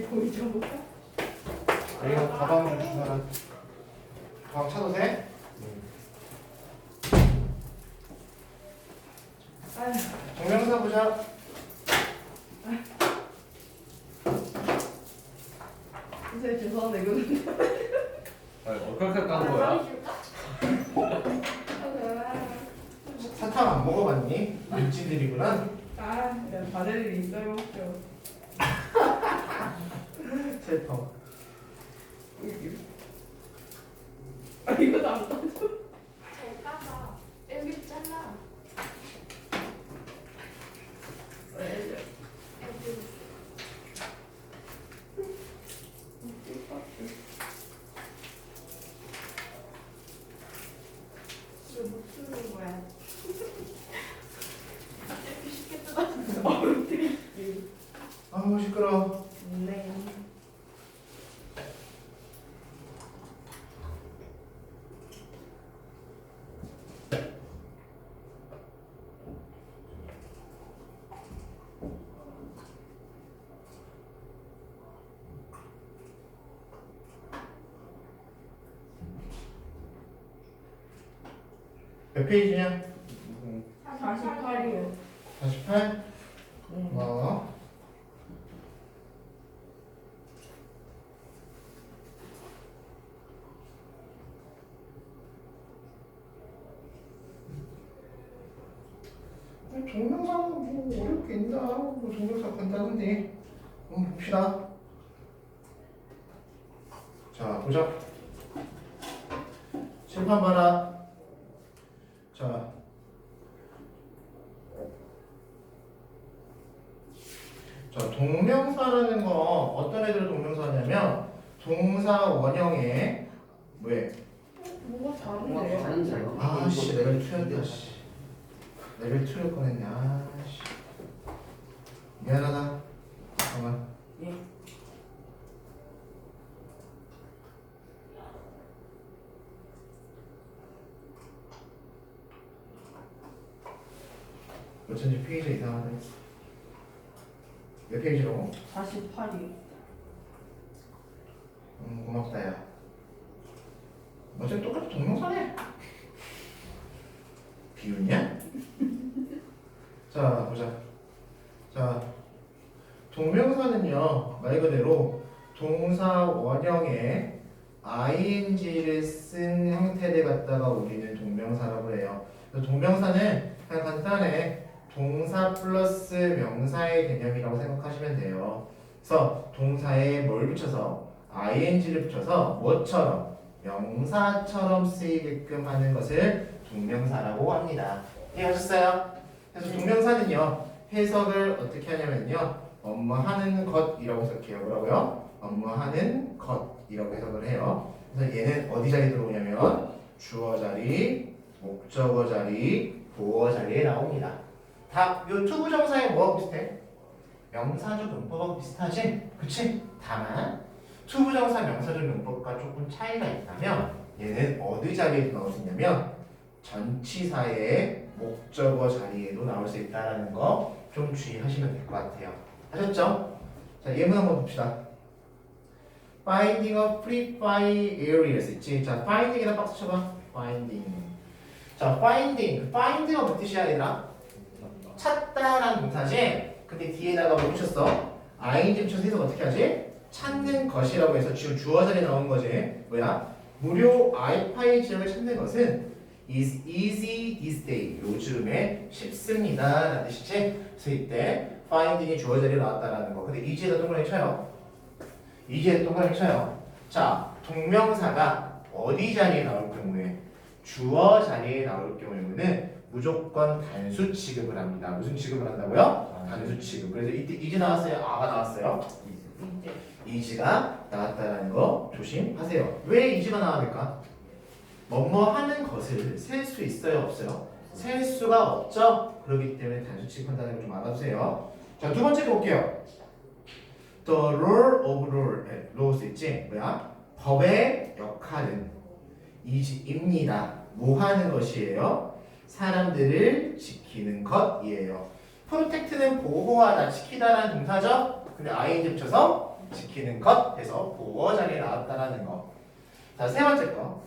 다시 거기 줘볼까? 이거 가방 줄 사람 가방 차도 돼? 아휴, 정명사 보자 선생님 죄송한데 이거 어, 그렇게 깐 거야? 사탕 안 먹어봤니? 물질들이구나 아, 그냥 받을 일이 있어요, 없죠. 슬퍼 아, 이거 안 따져. 잘 까봐. 여기 잘라. 네, 여기. 왜못 쓰는 거야? 이렇게 쉽게 뜯어. 아우 시끄러워 네. 몇 페이지냐? 48이요. 48? 네. 고마워 동명사가 뭐 어려울 게 있나? 뭐 동명사 간단한데 한번 봅시다 자 보자 칠판 봐라 자 자, 동명사라는 거 어떤 애들을 동명사냐면 동사 원형에 왜? 뭐가 뭔가 다른데요? 다른데요? 아씨 레벨 2였다 씨 레벨 2를 꺼냈네 아씨 미안하다 잠깐만 예. 어쩐지 페이지 이상하네 몇 페이지라고? 48이요. 음 고맙다 야 어차피 똑같이 동명사네 비웃냐? 자 보자 자 동명사는요 말 그대로 동사 원형에 ing를 쓴 형태를 갖다가 우리는 동명사라고 해요 동명사는 그냥 간단해 동사 플러스 명사의 개념이라고 생각하시면 돼요 그래서 동사에 뭘 붙여서 ing를 붙여서 뭐처럼 명사처럼 쓰이게끔 하는 것을 동명사라고 합니다. 이해하셨어요? 그래서 동명사는요 해석을 어떻게 하냐면요 업무하는 것이라고 해석해요. 뭐라고요? 업무하는 것이라고 해석을 해요. 그래서 얘는 어디 자리에 들어오냐면 주어 자리, 목적어 자리, 보어 자리에 나옵니다. 다요 투부 정사에 뭐하고 비슷해? 명사적 문법하고 비슷하지? 그치? 다만 투부 정사 명사적 문법과 조금 차이가 있다면 얘는 어디 자리에 나올 수 있냐면 전치사의 목적어 자리에도 나올 수 있다는 거 좀 주의하시면 될 것 같아요. 하셨죠? 자 예문 한번 봅시다. Finding a pre-fire areas 있지? 자 finding이다 박수 쳐봐. Finding. 자 finding. find가 무슨 뜻이야 얘들아? 찾다라는 동사지? 근데 뒤에다가 뭐 붙였어? ing 붙여서 해석 어떻게 하지? 찾는 것이라고 해서 지금 주어 자리에 나온 거지. 뭐야? 무료 와이파이 지역을 찾는 것은 is easy these days. 요즘에 쉽습니다. 라는 뜻이지. 그래서 이때 finding이 주어 자리에 나왔다라는 거. 근데 이지에다 동그라미 쳐요. 이지에다 동그라미 쳐요. 자, 동명사가 어디 자리에 나올 경우에 주어 자리에 나올 경우에는 무조건 단수 취급을 합니다. 무슨 취급을 한다고요? 단수 취급. 그래서 이때 이지 나왔어요. 아가 나왔어요. 이지가 나왔다는 거 조심하세요. 왜 이지가 될까? 뭐뭐 하는 것을 셀 수 있어요, 없어요? 셀 수가 없죠. 그렇기 때문에 단수 취급한다는 걸 좀 알아두세요. 자, 두 번째 볼게요. The role of law, laws 있지? 뭐야? 법의 역할은 이지입니다. 뭐 하는 것이에요? 사람들을 지키는 것이에요. 프로텍트는 보호하다, 지키다라는 동사죠. 근데 ing 붙여서 지키는 것 해서 보어 자리에 나왔다라는 거. 자, 세 번째 거.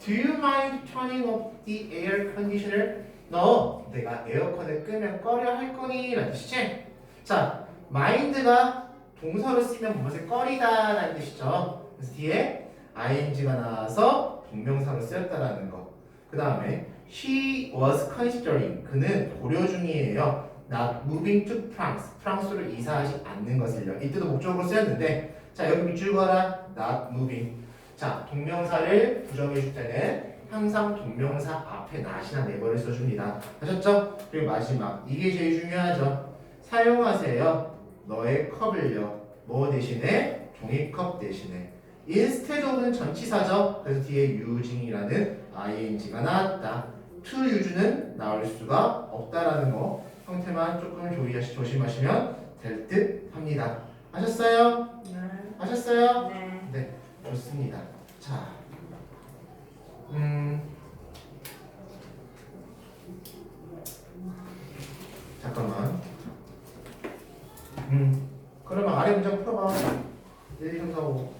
Do you mind turning off the air conditioner? 너 내가 에어컨을 끄면 꺼려 할 거니? 라는 뜻이지? 자, mind가 동사로 쓰면 무엇을 꺼리다 라는 뜻이죠. 그래서 뒤에 ing가 나와서 동명사로 쓰였다라는 거. 그 다음에 she was considering 그는 고려 중이에요. not moving to France 프랑스로 이사하지 않는 것을요. 이때도 목적으로 쓰였는데 자 여기 밑줄 거라 not moving 자 동명사를 부정해 줄 때는 항상 동명사 앞에 not이나 never를 써줍니다. 아셨죠? 그리고 마지막 이게 제일 중요하죠. 사용하세요. 너의 컵을요. 뭐 대신에 종이컵 대신에 instead of는 전치사죠. 그래서 뒤에 using이라는 ing가 나왔다. To use는 나올 수가 없다라는 거 형태만 조금 조심하시, 조심하시면 될 듯 합니다. 아셨어요? 네. 아셨어요? 네. 네, 좋습니다. 자, 음, 잠깐만. 음, 그러면 아래 문장 풀어봐. 1, 2, 3, 4, 5.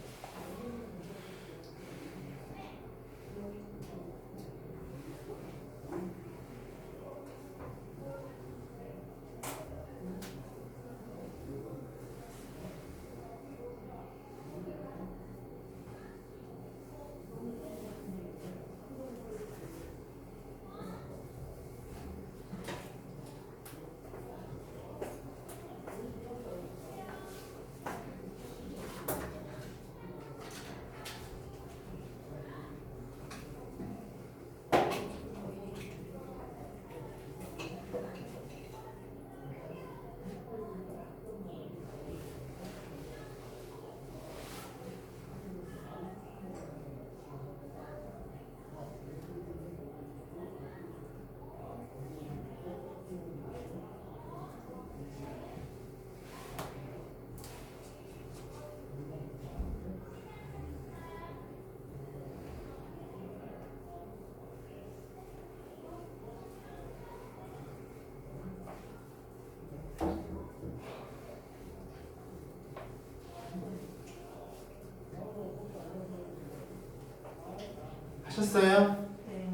하셨어요? 네.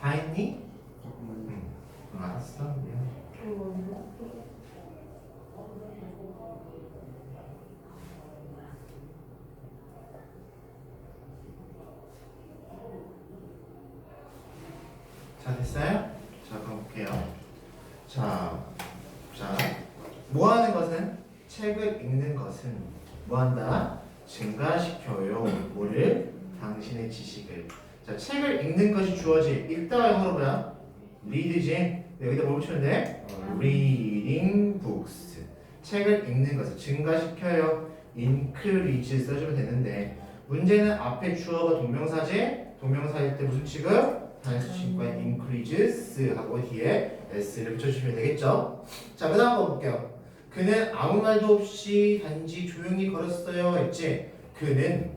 다 했니? 응, 알았어. 미안. 자 됐어요? 자 그럼 볼게요. 자, 자, 뭐 하는 것은 책을 읽는 것은 뭐 한다? 증가시켜요. 뭐를? 당신의 지식을. 자, 책을 읽는 것이 주어질 읽다가 영어로 뭐야? read지. 여기다 뭘 붙이면 돼? reading books. 책을 읽는 것을 증가시켜요. increase 써주면 되는데 문제는 앞에 주어가 동명사지. 동명사일 때 무슨 취급? 단수 취급과 increases 하고 뒤에 s를 붙여주시면 되겠죠. 자, 그 다음 거 볼게요. 그는 아무 말도 없이 단지 조용히 걸었어요. 했지? 그는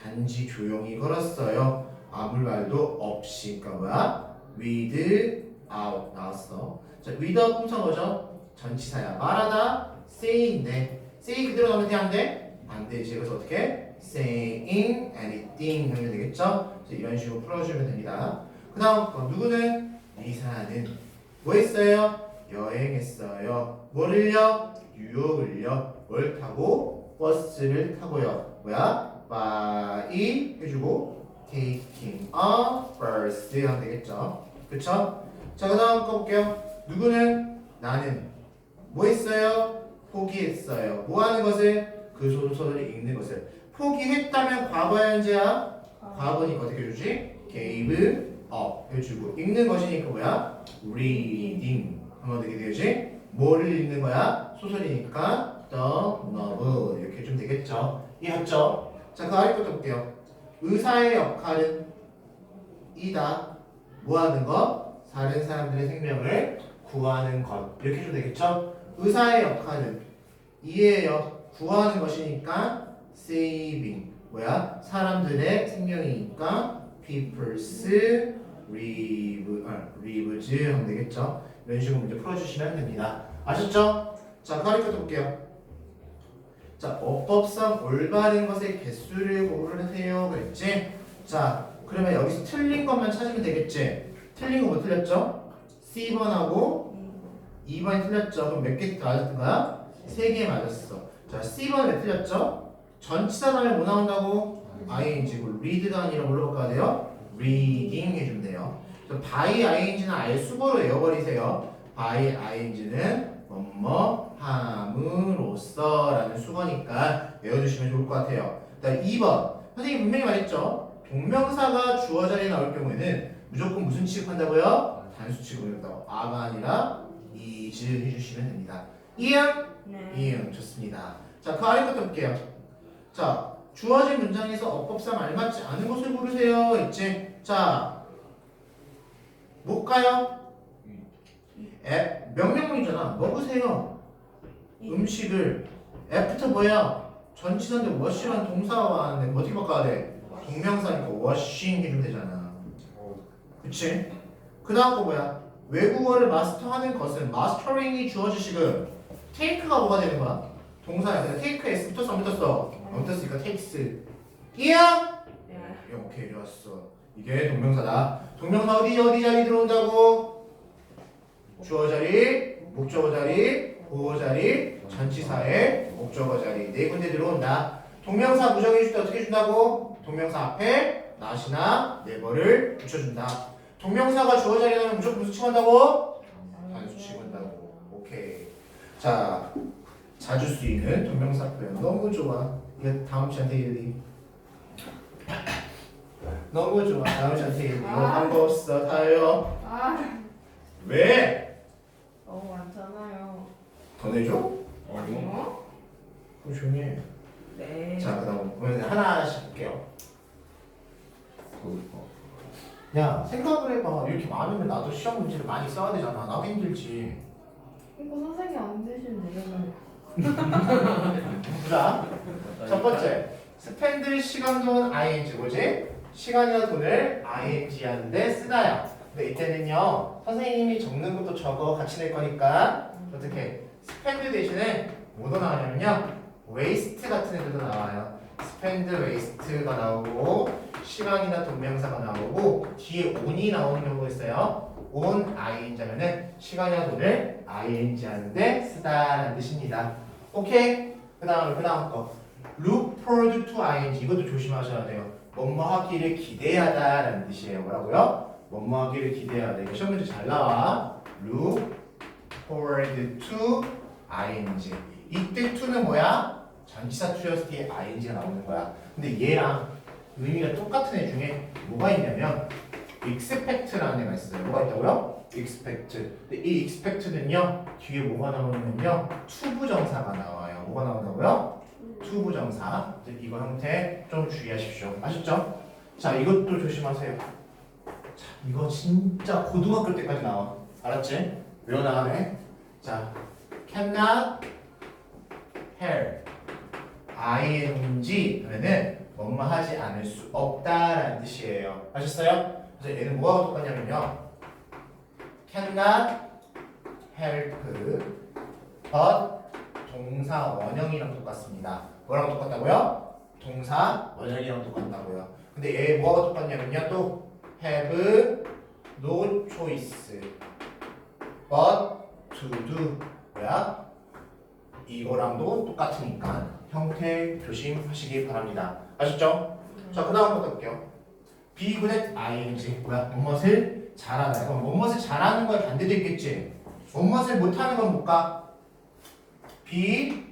단지 조용히 걸었어요. 아무 말도 없이. 그러니까 뭐야? without 나왔어. 자, without 품사 뭐죠? 전치사야. 말하다 say인데 say 그대로 가면 돼? 안 돼? 안 되지. 그래서 어떻게? saying anything 하면 되겠죠? 자, 이런 식으로 풀어주면 됩니다. 그 다음 거 누구는? 리사는 뭐 했어요? 여행했어요. 뭐를요? 뉴욕을요. 뭘 타고? 버스를 타고요. 뭐야? by 해주고 taking a bus 하면 되겠죠. 그쵸? 자, 그 다음 거 볼게요. 누구는? 나는 뭐 했어요? 포기했어요. 뭐 하는 것을? 그 소설을 읽는 것을. 포기했다면 과거야, 현재야? 과거니까 어떻게 해주지? gave up 해주고 읽는 것이니까 뭐야? reading 하면 어떻게 되지? 뭐를 읽는 거야? 소설이니까 the novel 이렇게 해주면 되겠죠? 이해했죠? 자, 그 아래 것도 볼게요. 의사의 역할은 이다. 뭐 하는 것? 다른 사람들의 생명을 구하는 것. 이렇게 해도 되겠죠? 의사의 역할은 이에요. 구하는 것이니까 saving. 뭐야? 사람들의 생명이니까 people's live, 아, lives 하면 되겠죠? 이런 식으로 문제 풀어주시면 됩니다. 아셨죠? 자, 가리켜 볼게요. 자, 어법상 올바른 것의 개수를 고르세요. 그랬지? 자, 그러면 여기서 틀린 것만 찾으면 되겠지? 틀린 거 뭐 틀렸죠? C번하고 2번이 틀렸죠? 그럼 몇 개 맞았던 거야? 3개 맞았어. 자, C번 왜 틀렸죠? 전치사 다음에 뭐 나온다고? ing고 read가 아니라 뭘로 바꿔야 돼요? reading 해주면 돼요. by ing는 아예 수보로 외워버리세요. by ing는 뭐뭐 함으로써라는 수거니까 외워주시면 좋을 것 같아요. 자, 2번 선생님 분명히 말했죠. 동명사가 주어 자리에 나올 경우에는 무조건 무슨 취급한다고요? 단수 취급한다고. 아가 아니라 is 해주시면 됩니다. 이응? 네. 이응 좋습니다. 자, 그 아래 것도 볼게요. 자, 주어진 문장에서 어법상 알맞지 않은 것을 고르세요. 있지? 자, 뭘까요? 에, 명령문이잖아. 먹으세요. 음식을. 애프터 뭐야? 전치사인데 wash라는 동사가 왔는데 어떻게 바꿔야 돼? 동명사니까 washing 해주면 되잖아. 그치? 그 다음 거 뭐야? 외국어를 마스터하는 것은 마스터링이 주어지시금 take가 뭐가 되는 거야? 동사야. 근데 take s 붙었어 안 붙었어? 안 붙었으니까 takes. 이야? 네. 야, 오케이 좋았어. 이게 동명사다. 동명사 어디 어디 자리 들어온다고? 주어 자리, 목적어 자리, 보호 자리, 전치사의 목적어 자리 네 군데 들어온다. 동명사 부정해 줄때 어떻게 준다고? 동명사 앞에 not이나 never를 붙여준다. 동명사가 주어 자리에 나면 무조건 무슨 취한다고? 단수 취한다고. 오케이. 자, 자주 쓰이는 동명사 표현 너무 좋아. 이거 다음 시간에 얘기. 너무 좋아. 다음 시간에 얘기. 이거 아. 반가웠어. 다요. 아, 왜? 너무 많잖아요. 더 내줘? 어? 그럼 조용히 해. 네. 자, 그다음 그러면 하나씩 볼게요. 야, 생각을 해봐. 이렇게 많으면 나도 시험 문제를 많이 써야 되잖아. 나도 힘들지. 이거 선생님 안 되시면 자, 첫 번째. 스펜드 시간 돈 ing 뭐지? 시간이나 돈을 ing 하는데 쓰다야. 근데 이때는요 선생님이 적는 것도 적어 같이 낼 거니까 어떻게 스펜드 대신에 뭐가 나오냐면요 waste 같은 애들도 나와요. 스펜드 waste가 나오고 시간이나 동명사가 나오고 뒤에 on이 나오는 경우가 있어요. on ing 하면은 시간이나 돈을 ing 하는데 쓰다라는 뜻입니다. 오케이. 그 다음 그 다음 거 look forward to ing 이것도 조심하셔야 돼요. 뭐뭐 하기를 기대하다 라는 뜻이에요. 뭐라고요? 뭐뭐 하기를 기대하다. 이거 시험 문제 잘 나와. look forward to ing. 이때 to는 뭐야? 전치사 to였을 때 ing가 나오는 거야. 근데 얘랑 의미가 똑같은 애 중에 뭐가 있냐면 expect라는 애가 있어요. 뭐가 있다고요? Expect. 근데 이 expect는요 뒤에 뭐가 나오냐면요 투부정사가 나와요. 뭐가 나온다고요? 투부정사. 이거 형태 좀 주의하십시오. 아셨죠? 자 이것도 조심하세요. 자 이거 진짜 고등학교 때까지 나와. 알았지? 외워나가네. 자 cannot have ing 하면은 뭐뭐 하지 않을 수 없다라는 뜻이에요. 아셨어요? 그래서 얘는 뭐하고 똑같냐면요. Cannot help but 동사 원형이랑 똑같습니다. 뭐랑 똑같다고요? 동사 원형이랑 똑같다고요. 근데 얘 뭐하고 똑같냐면요. 또 have no choice but to do 뭐야? 이거랑도 똑같으니까 형태 조심하시기 바랍니다. 아셨죠? 자, 그 다음 거 볼게요. at ing 뭐야? 무엇을 잘하다. 그럼 무엇을 잘하는 걸 반대도 있겠지. 무엇을 못하는 건 뭘까? be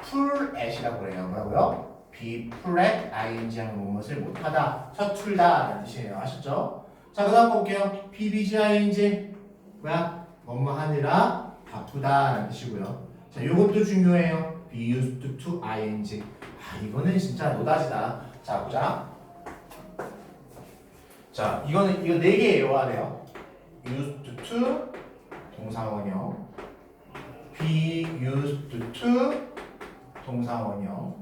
full at이라고 그래요. 뭐라고요? be full at ing 무엇을 못하다, 서툴다 라는 뜻이에요. 아셨죠? 자, 그 다음 볼게요. be busy ing 뭐야? 뭐뭐 하느라 바쁘다 라는 뜻이고요. 자, 요것도 중요해요. be used to ing. 아, 이거는 진짜 노다지다. 자, 보자. 자, 이거는 이거 네 개예요, 아래요. used to 동사원형, be used to 동사원형,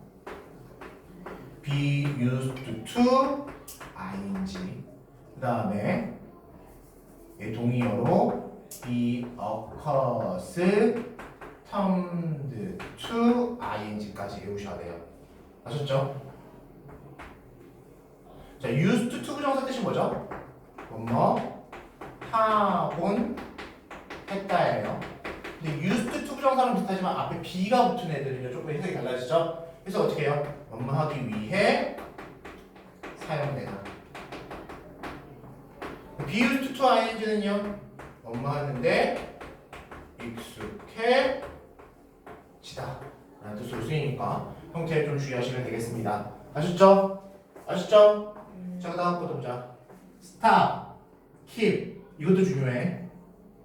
be used to ing. 그다음에 얘 동의어로 be occurs termed to ing까지 외우셔야 돼요. 아셨죠? 자, used to 부정사 뜻이 뭐죠? 뭐뭐 하곤 했다예요. 근데 used to 부정사랑 비슷하지만 앞에 be가 붙은 애들은요 조금 해석이 달라지죠? 그래서 어떻게 해요? 뭐뭐 하기 위해 사용되다. be used to ing는요 뭐뭐 하는데 익숙해지다 라는 뜻으로 쓰이니까 형태에 좀 주의하시면 되겠습니다. 아셨죠? 아셨죠? 자, 그 다음 거 보자. stop, 이것도 중요해.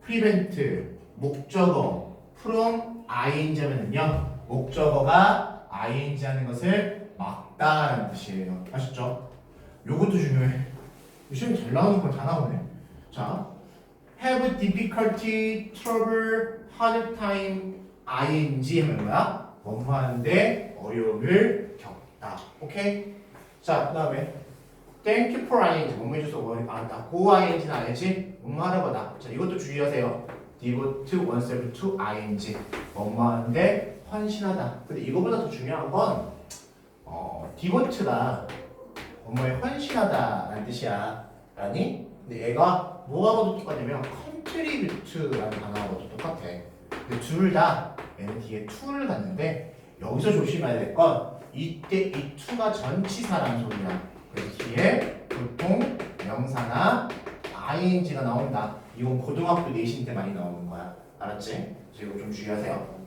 prevent 목적어 from ing 하면은요 목적어가 ing 하는 것을 막다라는 뜻이에요. 아셨죠? 요것도 중요해. 시험 잘 나오는 건 다 나오네. 자, have difficulty, trouble, hard time, ing 하면 뭐야? 뭐뭐 하는데 어려움을 겪다. 오케이? 자, 그 다음에 thank you for ing 뭐뭐 해줘서 뭐 안다. go ing는 아니지? 뭐뭐 하는 거다. 자, 이것도 주의하세요. devote oneself to ing 하는데 헌신하다. 근데 이거보다 더 중요한 건 어, devote가 뭐뭐에 헌신하다 라는 뜻이야. 아니? 근데 얘가 뭐하고도 똑같냐면 contribute라는 단어하고도 똑같아. 근데 둘 다 얘는 뒤에 to를 갖는데 여기서 조심해야 될 건 이때 이 to가 전치사라는 소리야. 뒤에 보통 명사나 ing가 나온다. 이건 고등학교 내신 때 많이 나오는 거야. 알았지? 그래서 이거 좀 주의하세요.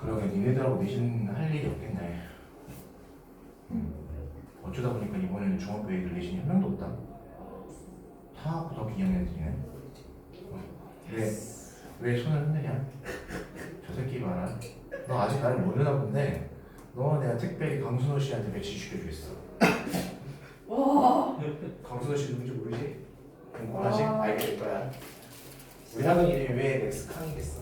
그러게 니네들하고 내신 할 일이 없겠네. 음. 어쩌다 보니까 이번에는 중학교 애들 내신이 한 명도 없다. 다 고등학교 2학년 들이네. 왜, 왜 손을 흔드냐? 저 새끼 봐라. 너 아직 나를 모르나 본데 너 내가 특별히 강순호 씨한테 배치 시켜주겠어. 와. 강순호 씨 누군지 모르지? 그럼 하나씩 와. 알게 될 거야. 우리 학원 이름이 왜 렉스캉이겠어?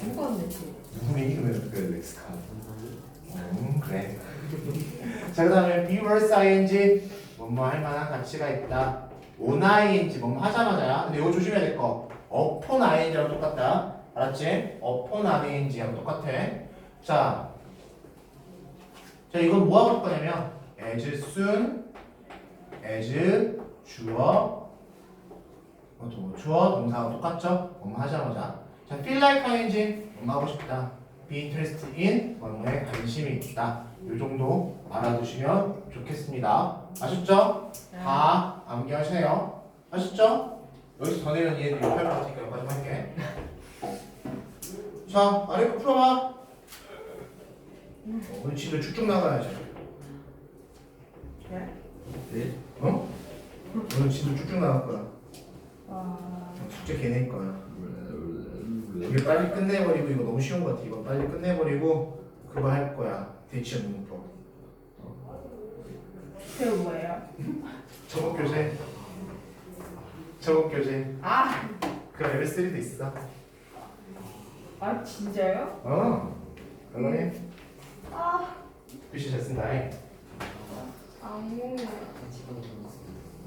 죽었네 또. 누구 이름이 그 렉스캉? 음 그래. 자 그다음에 be worth ing 뭐뭐 할 만한 가치가 있다. on ing 뭐뭐 하자마자야. 근데 이거 조심해야 될 거. upon ing랑 똑같다. 알았지? upon ing랑 똑같아. 자, 자 이건 뭐하고 똑같냐면 as soon as 주어 어, 또 주어 동사하고 똑같죠? 뭐뭐 하자마자. 자, feel like ing 뭐뭐 하고 싶다. be interested in 뭐뭐에 관심이 있다. 이 정도 알아두시면 좋겠습니다. 아셨죠? 다 암기하세요. 아셨죠? 여기서 더 내려는 얘들 욕할 것 같으니까 여기까지 할게. 자, 아래 거 풀어봐. 어, 오늘 집에 쭉쭉 나가야지. 네? 네? 어? 오늘 집에 쭉쭉 나갈 거야. 와. 숙제 걔네 거야. 이게 빨리 끝내버리고 이거 너무 쉬운 것 같아. 이거 빨리 끝내버리고 그거 할 거야. 대치형 문법. 그게 뭐예요? 저번 교재. 저번 교재. 아. 그 레벨 3도 있어. 아 진짜요? 어. 그러네. 아. 글씨 잘 쓴다. 잉. 악몽이야.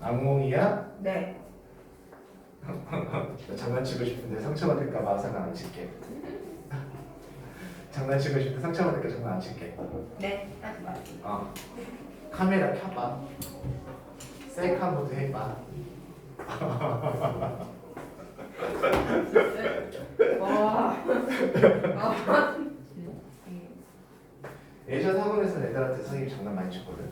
악몽이야? 네. 나 장난치고 싶은데 상처받을까봐 장난 안 칠게. 장난치고 싶은데 상처받을까 장난 안 칠게. 네. 하지 마. 어. 카메라 켜봐. 셀카 모드 해봐. 와. 아. 예전 학원에서 애들한테 선생님 장난 많이 쳤거든.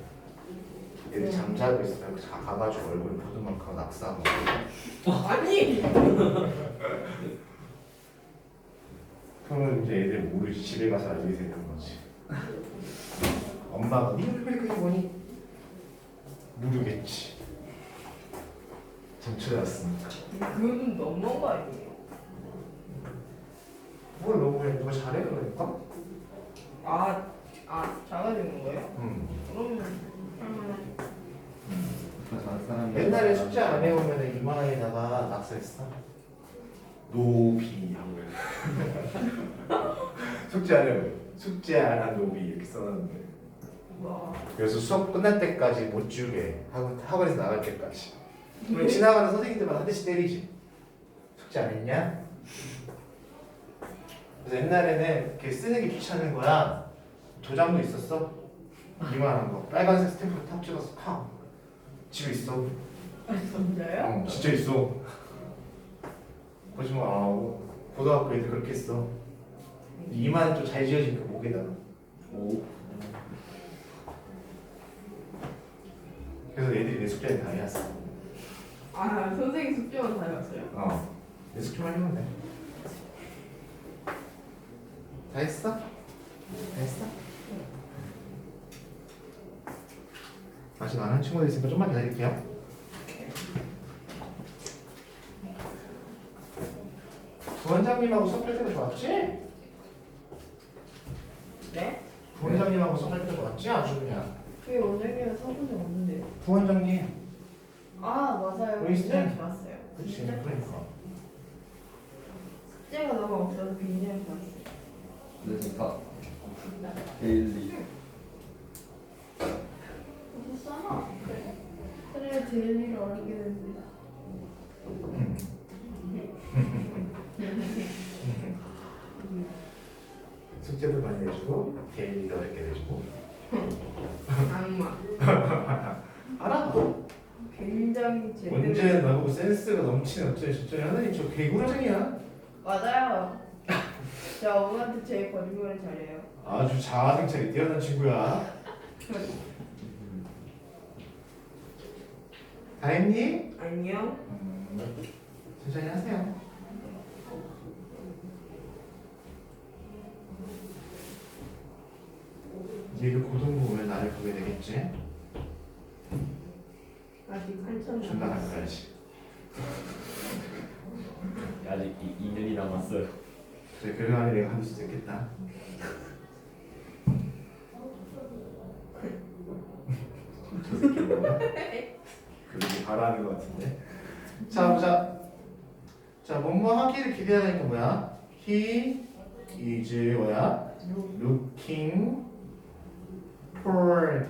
애들 잠자고 있으면 가- 가가지고 얼굴 보드만큼 낙서하고. 아니. 그러면 이제 애들 모르지 집에 가서 나중에 되는 거지. 엄마가 네 얼굴이 그게 뭐니? 모르겠지. 잠들었으니까. 그거는 너무한 거 아니에요? 뭘 너무 그냥 누가 잘해 그러니까? 아. 아 작아지는 거예요? 응. 그러면. 저 사람이 옛날에 숙제 안 해오면 이마에다가 낙서했어. 노비 하고 숙제 안 해오면 숙제 안 한 노비 이렇게 써놨는데 와. 그래서 수업 끝날 때까지 못 지우게 학원, 학원에서 나갈 때까지 그럼 지나가는 선생님들만 한 대씩 때리지 숙제 안 했냐? 그래서 옛날에는 이렇게 쓰는 게 귀찮은 거야 도장도 있었어 이만한 거 빨간색 스탬프 탁 찍어서 탁 집에 있어 아, 진짜요? 어, 진짜 있어. 거짓말 안 하고 고등학교 애들 그렇게 했어. 이만 좀 잘 지어진 그 목에다가. 오. 그래서 애들이 내 숙제를 다 해왔어. 아, 선생님 숙제만 다 해왔어요? 어. 내 숙제만 해면 돼. 다 했어? 다 했어? 아직 안 한 친구들 있으니까 좀만 기다릴게요. 그 부원장님하고 섞을 때도 좋았지? 네? 그 부원장님하고 섞을 때도 좋았지? 아주 그냥. 저희 원장님은 성분이 없는데. 그 부원장님. 아 맞아요. 굉장히 좋았어요. 그치 진짜 그러니까. 숙제가 너무 없어서 굉장히 좋았어요. 네, 좋다. 1, 2. 싸나? 그래? 그래 들리를 어리게 됐네. 숙제도 많이 해주고 개인기도 이렇게 해주고 악마. 알아? 굉장히 제대로. 언제 나보고 센스가 넘치는 어쩌니 저쩌니 하나님 저 개구라쟁이야 맞아요. 저 엄마한테 제일 거짓말을 잘해요. 아주 자아성찰이 뛰어난 친구야 다 했니? 안녕. 음, 천천히 하세요 얘를 고등부 오면 나를 보게 되겠지? 아직 한참 존나. 가까이지 아직 2년이 남았어요. 그래 그래 안에 내가 한수 있겠다 저 새끼 뭐야? 그렇게 바라는 것 같은데 자 보자 자 뭐뭐 하기를 기대하니까 뭐야? He is 뭐야? looking forward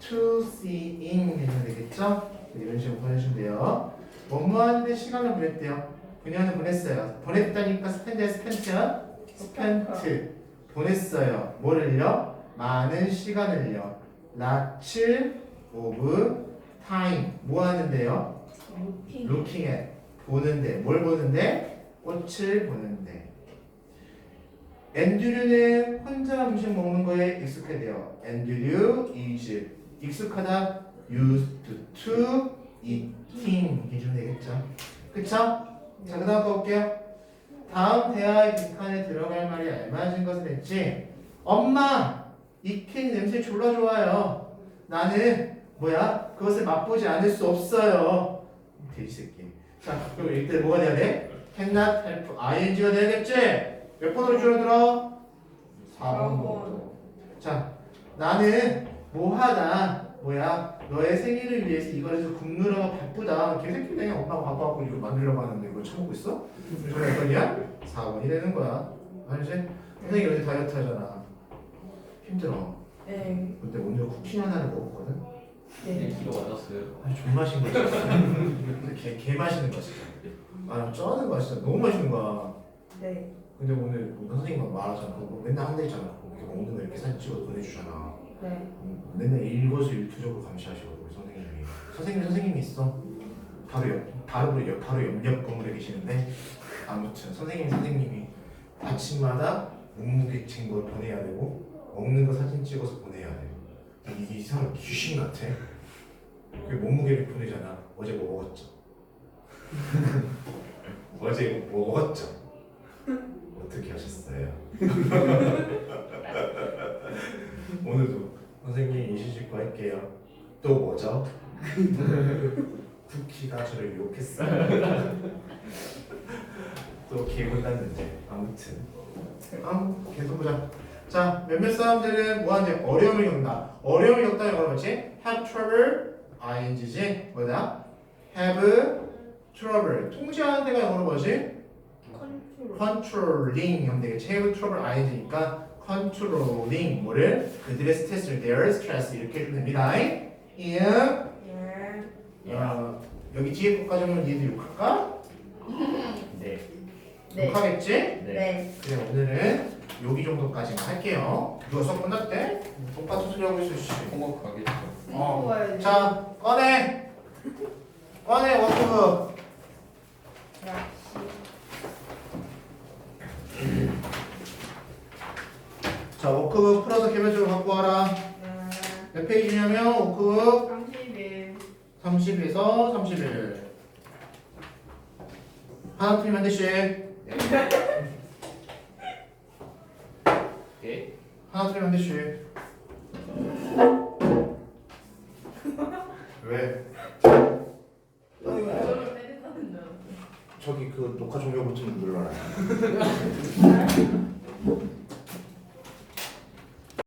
to seeing 해주면 되겠죠? 이런 식으로 보내주면 돼요 뭐뭐 하는데 시간을 보냈대요 그녀는 보냈어요 보냈다니까 스펜드야 스펜트야? 스펜트 보냈어요 뭐를요? 많은 시간을요 lots of time 뭐 하는데요? looking. At. 보는데. 뭘 보는데? 꽃을 보는데. 앤드류는 혼자 음식 먹는 거에 익숙해돼요. 앤드류 is 익숙하다. Used to eating. 해주면 되겠죠? 그쵸? 자 그 다음 거 볼게요. 다음 대화의 빈칸에 들어갈 말이 알맞은 것은 했지? 엄마 이 케이크 냄새 졸라 좋아요. 나는 뭐야 그것을 맛보지 않을 수 없어요 돼지 새끼 자 그럼 이때 뭐가 돼야 돼? cannot help ing가 돼야겠지? 몇 번으로 줄어들어? 4번으로 자 나는 뭐하다 뭐야 너의 생일을 위해서 이걸 해서 굽느라고 바쁘다 개새끼네 엄마가 바빠갖고 이거 만들려고 하는데 이걸 처먹고 있어? 몇 번이야? 4번이 되는 거야 알지? 선생님 요새 다이어트 하잖아 힘들어 네. 그때 오늘 쿠키 하나를 먹었 거든 네. 1kg 맞았어요. 아니 존 맛있는 거야 진짜 개, 개 맛있는 거야 진짜. 아 쩌는 거야 진짜 너무 맛있는 거야. 네. 근데 오늘 뭐 선생님 막 말하잖아. 그거 맨날 한다 했잖아. 이렇게 먹는 거 이렇게 사진 찍어 보내주잖아. 네. 음, 맨날 일거수일투족을 감시하시거든 우리 선생님이. 선생님 선생님이 있어? 바로 옆 바로 옆 바로 옆, 옆 건물에 계시는데 아무튼 선생님 선생님이 아침마다 몸무게 잰걸 보내야 되고 먹는 거 사진 찍어서 보내야 돼 이, 이 사람 귀신 같아 그 몸무게를 보내잖아 어제 뭐 먹었죠 어제 뭐 먹었죠 어떻게 하셨어요 오늘도 선생님 이시식구 할게요. 또 뭐죠? 쿠키가 저를 유혹했어요. 또 기분 났는데 아무튼 아 계속 보자. 자, 몇몇 사람들은 뭐하는데 어려움을 겪는다. 어려움을 겪다 영어로 뭐지? have trouble ing지 뭐다? have trouble 통제하는 데가 영어로 뭐지? controlling 하면 되겠지. have trouble ing니까 controlling 뭐를 그들의 스트레스를 their stress 이렇게 해주면 됩니다. 예. 어, 여기 뒤에 것까지 하면 얘도 욕할까? 네. 네. 욕하겠지? 네. 네. 그래 오늘은 여기 정도까지만 할게요. 누가 수업 끝났대? 똑같은 소리 하고 있어. 씨. 홈워크 가겠죠. 어. 먹어야지. 자 꺼내. 꺼내 워크북. 야, 자 워크북 풀어서 개별적으로 갖고 와라. 씨. 몇 페이지냐면 워크북 31. 30에서 31. 하나 틀리면 한 대씩. 예? 하나 틀리면 한 대씩. 왜? 저를 때린다는 줄. 저기 그 녹화 종료 버튼 눌러라.